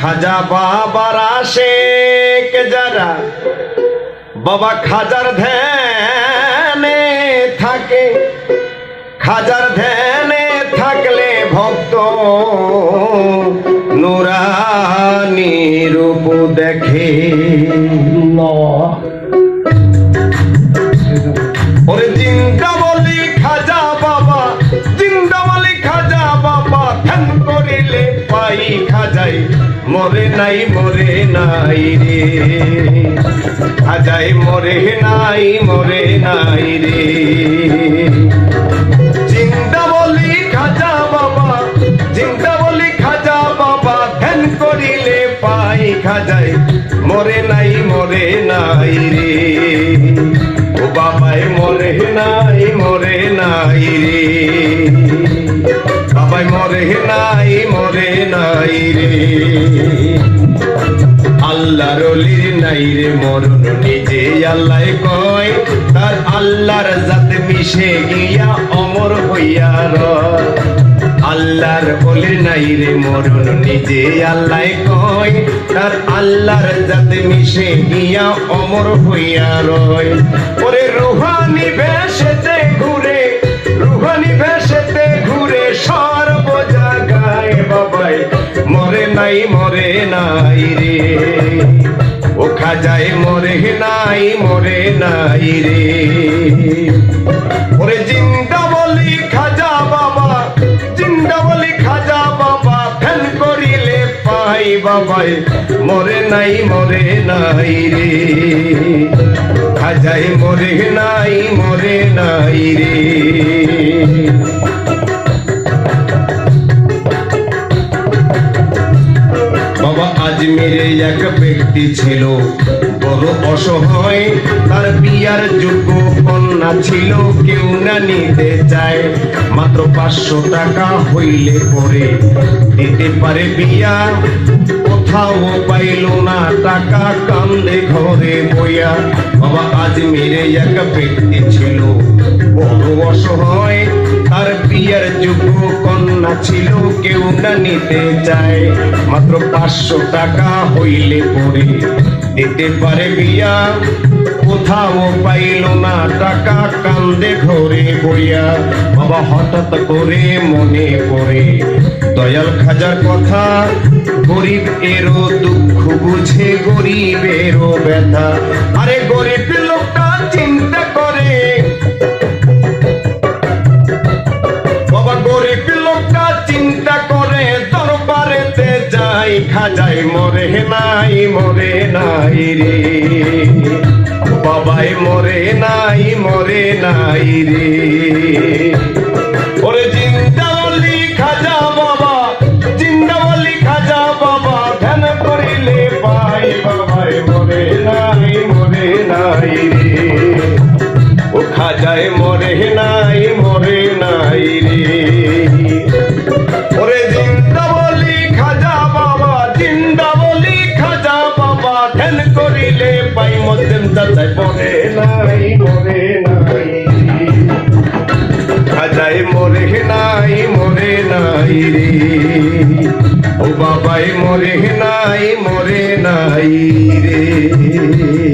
খাজা বাবার আশেক যারা বাবা খাজার ধ্যানে থাকে। পাই খাজাই, মরে নাই মরে নাই রে। খাজাই, মরে নাই মরে নাই রে। জিন্দা বলি খাজা বাবা, জিন্দা বলি খাজা বাবা, ধ্যান করিলে পাই খাজাই, মরে নাই মরে নাই রে। ও বাবাই, মরে নাই মরে নাই রে। মরে নাই মরে নাই রে। আল্লাহর অলির নাই রে মরণ, নিজে আল্লাহ কয়, তার আল্লাহর জাতে মিশে গিয়া অমর হইয়া রয়। আল্লাহর অলির নাই রে মরণ, নিজে আল্লাহ কয়, তার আল্লাহর জাতে মিশে গিয়া অমর হইয়া রয়। ওরে রুহানি ভেসেতে ঘুরে, রুহানি ভেসেতে মরে মরে নাই রে। ও খাজায় মরে নাই মরে নাই রে। ওরে জিন্দা বলি খাজা বাবা, জিন্দা বলি খাজা বাবা ফেন করিলে পাই বাবাই, মরে নাই মরে নাই রে। খাজাই মরে নাই মরে নাই রে। আজমিরে এক ব্যক্তি ছিল। বড় অসহায়, তার বিয়ার যোগ্য কন্যা ছিল, কেউ না নিতে চায়। মাত্র পাঁচশো টাকা হইলে পরে দিতে পারে বিয়া। কোথাও পাইল না টাকা, কান্দে ঘরে বইয়া। বাবা আজমিরে এক ব্যক্তি ছিল। বড় অসহায় তার বিয়ের যোগ্য কন্যা ছিল, কেউ না নিতে চায়। মাত্র পাঁচশো টাকা হইলে পরে দিতে পারে বিয়া। কোথাও পাইল না টাকা, কান্দে ঘরে বইয়া। বাবা হঠাৎ করে মনে পড়ে, দয়াল খাজার কথা, গরিব এরও দুঃখ বুঝে, গরিবেরও ব্যথা। আরে গরিব লোকটা যাই খাজাই মরে নাই মরে নাই রে। বাবাই মরে নাই মরে নাই রে। মরে নাই মরে নাই। খাজায় মরে নাই মরে নাই রে। ও বাবাই মরে নাই মরে নাই রে।